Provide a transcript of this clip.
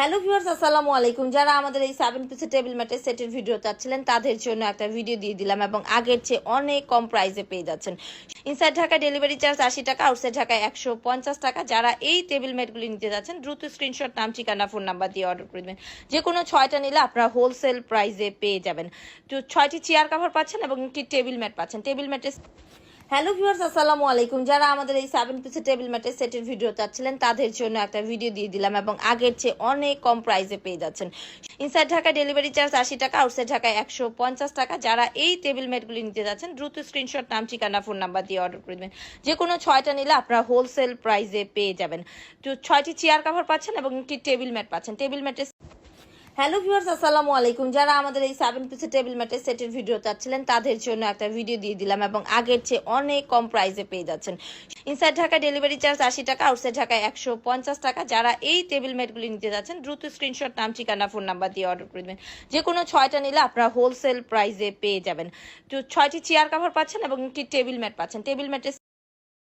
Hello viewers, আসসালামু আলাইকুম। যারা আমাদের এই সেভেন পিসের টেবিল ম্যাটের সেটের ভিডিও চাচ্ছিলেন, তাদের জন্য একটা ভিডিও দিয়ে দিলাম এবং আগের চেয়ে অনেক কম প্রাইসে পেয়ে যাচ্ছেন। ইনসাইড ঢাকা ডেলিভারি চার্জ আশি টাকা আউটসাইড ঢাকায় একশো পঞ্চাশ টাকা। যারা এই টেবিল ম্যাটগুলি নিতে যাচ্ছেন, দ্রুত স্ক্রিনশট নাম, ঠিকানা ফোন নাম্বার দিয়ে অর্ডার করে দেবেন। যে কোনো ছয়টা নিলে আপনারা হোলসেল প্রাইসে পেয়ে যাবেন। তো ছয়টি চেয়ার কাভার পাচ্ছেন এবং একটি টেবিল ম্যাট পাচ্ছেন। টেবিল ম্যাটের হ্যালো ভিউয়ার্স, আসসালামু আলাইকুম। যারা আমাদের এই সেভেন পিসের টেবিল ম্যাটের সেটের ভিডিও চাচ্ছিলেন, তাদের জন্য একটা ভিডিও দিয়ে দিলাম এবং আগের চেয়ে অনেক কম প্রাইসে পেয়ে যাচ্ছেন। ইনসাইড ঢাকা ডেলিভারি চার্জ আশি টাকা আউটসাইড ঢাকায় একশো পঞ্চাশ টাকা। যারা এই টেবিল ম্যাটগুলি নিতে যাচ্ছেন, দ্রুত স্ক্রিনশট নাম, ঠিকানা ফোন নাম্বার দিয়ে অর্ডার করে দেবেন। যে কোনো ছয়টা নিলে আপনারা হোলসেল প্রাইসে পেয়ে যাবেন। তো ছয়টি চেয়ার কাভার পাচ্ছেন এবং একটি টেবিল ম্যাট পাচ্ছেন। টেবিল ম্যাটের হ্যালো ভিউয়ার্স, আসসালামু আলাইকুম। যারা আমাদের এই সেভেন পিসের টেবিল ম্যাটের সেটের ভিডিও চাচ্ছিলেন, তাদের জন্য একটা ভিডিও দিয়ে দিলাম এবং আগের চেয়ে অনেক কম প্রাইসে পেয়ে যাচ্ছেন। ইনসাইড ঢাকা ডেলিভারি চার্জ আশি টাকা আউটসাইড ঢাকায় একশো পঞ্চাশ টাকা। যারা এই টেবিল ম্যাটগুলি নিতে যাচ্ছেন, দ্রুত স্ক্রিনশট নাম, ঠিকানা ফোন নাম্বার দিয়ে অর্ডার করে দেবেন। যে কোনো ছয়টা নিলে আপনারা হোলসেল প্রাইসে পেয়ে যাবেন। তো ছয়টি চেয়ার কাভার পাচ্ছেন এবং একটি টেবিল ম্যাট পাচ্ছেন। টেবিল ম্যাটের